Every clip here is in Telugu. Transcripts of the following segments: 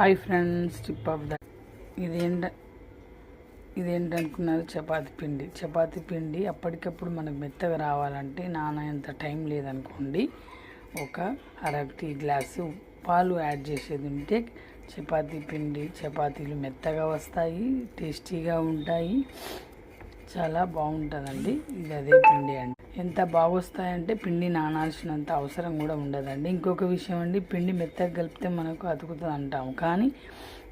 Hi friends tip of the ఇదేంట ఇదేంటనుకున్నారు? చపాతి పిండి. చపాతి పిండి అప్పటికప్పుడు మనకు మెత్తగా రావాలంటే నానంత టైం లేదనుకోండి ఒక అర టీ గ్లాసు పాలు యాడ్ చేసేది ఉంటే చపాతి పిండి చపాతీలు మెత్తగా వస్తాయి టేస్టీగా ఉంటాయి. చాలా బాగుంటుందండి. ఇది అదే పిండి అండి. ఎంత బాగొస్తాయంటే పిండి నానాల్సినంత అవసరం కూడా ఉండదండి. ఇంకొక విషయం అండి పిండి మెత్తగా కలిపితే మనకు అతుకుతుంది అంటాము. కానీ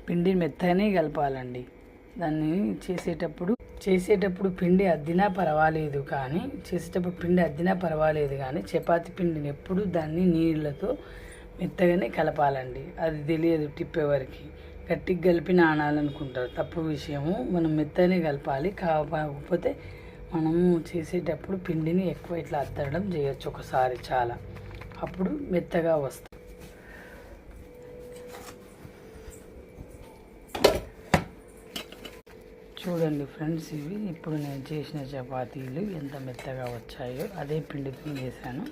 పిండి మెత్తగానే కలపాలండి. దాన్ని చేసేటప్పుడు చేసేటప్పుడు పిండి అద్దినా పర్వాలేదు కానీ చేసేటప్పుడు పిండి అద్దినా పర్వాలేదు కానీ చపాతి పిండిని ఎప్పుడు దాన్ని నీళ్ళతో మెత్తగానే కలపాలండి. అది తెలియదు టిప్పే ఎవరికి గట్టిగా కలిపి నానాలనుకుంటారు. తప్పు విషయము మనం మెత్తనే కలపాలి. కాకపోతే మనము చేసేటప్పుడు పిండిని ఎక్కువ ఇట్లా అద్దడం చేయొచ్చు ఒకసారి చాలా. అప్పుడు మెత్తగా వస్తుంది చూడండి ఫ్రెండ్స్ ఇవి ఇప్పుడు నేను చేసిన చపాతీలు ఎంత మెత్తగా వచ్చాయో అదే పిండితో చేశాను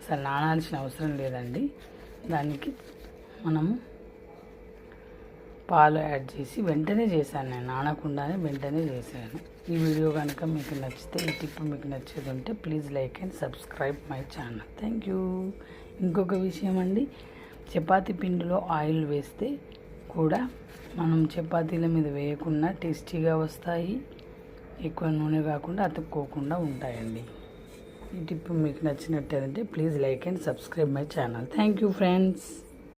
అసలు నానాల్సిన అవసరం లేదండి. దానికి మనము పాలు యాడ్ చేసి వెంటనే చేశాను నేను. నానకుండానే వెంటనే చేశాను. ఈ వీడియో కనుక మీకు నచ్చితే ఈ టిప్ మీకు నచ్చేది ఉంటే please like and subscribe my channel. Thank you. ఇంకొక విషయం అండి. చపాతి పిండిలో ఆయిల్ వేస్తే కూడా మనం చపాతీల మీద వేయకుండా టేస్టీగా వస్తాయి. ఎక్కువ నూనె కాకుండా అతుక్కోకుండా ఉంటాయండి. ఈ టిప్ మీకు నచ్చినట్టయితే please like and subscribe my channel. Thank you friends.